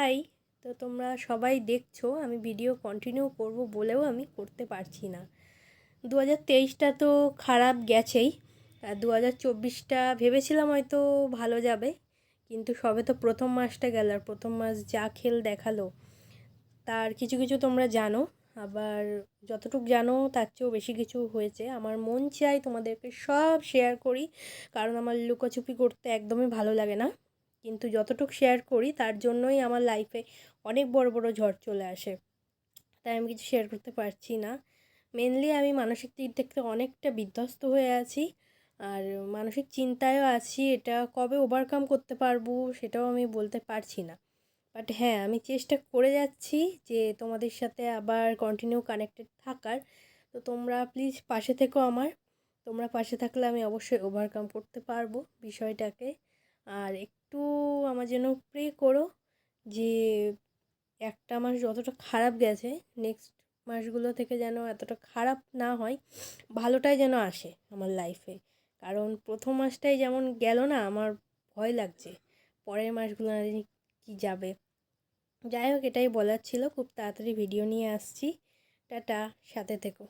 High, তো তোমরা সবাই দেখছ, আমি ভিডিও কন্টিনিউ করব বলেও আমি করতে পারছি না। দু হাজার তেইশটা তো খারাপ গেছেই, আর দু হাজার চব্বিশটা ভেবেছিলাম হয়তো ভালো যাবে, কিন্তু সবে তো প্রথম মাসটা গেল, আর প্রথম মাস যা খেল দেখাল, তার কিছু কিছু তোমরা জানো, আবার যতটুকু জানো তার চেয়েও বেশি কিছু হয়েছে। আমার মন চাই তোমাদেরকে সব শেয়ার করি, কারণ আমার লুকোচুপি করতে একদমই ভালো লাগে না। কিন্তু যতটুকু শেয়ার করি, তার জন্যই আমার লাইফে অনেক বড় বড় ঝড় চলে আসে। তাই আমি কিছু শেয়ার করতে পারছি না। মেনলি আমি মানসিক দিক থেকে অনেকটা বিধ্বস্ত হয়ে আছি। আর মানসিক চিন্তায়ও আছি, এটা কবে ওভারকাম করতে পারব সেটাও আমি বলতে পারছি না। বাট হ্যাঁ আমি চেষ্টা করে যাচ্ছি যে তোমাদের সাথে আবার কন্টিনিউ কানেক্টেড থাকার। তো তোমরা প্লিজ পাশে থেকো আমার। তোমরা পাশে থাকলে আমি অবশ্যই ওভারকাম করতে পারব বিষয়টাকে। আর একটু আমার জন্য প্রে করো যে একটা মাস যতটা খারাপ গেছে নেক্সট মাসগুলো থেকে যেন এতটা খারাপ না হয়, ভালোটাই যেন আসে আমার লাইফে কারণ প্রথম মাসটাই যেমন গেল না, আমার ভয় লাগছে। পরের মাসগুলো না জানি কী যাবে। যাই হোক, এটাই বলার ছিল। খুব তাড়াতাড়ি ভিডিও নিয়ে আসছি। টাটা, সাথে থেকো।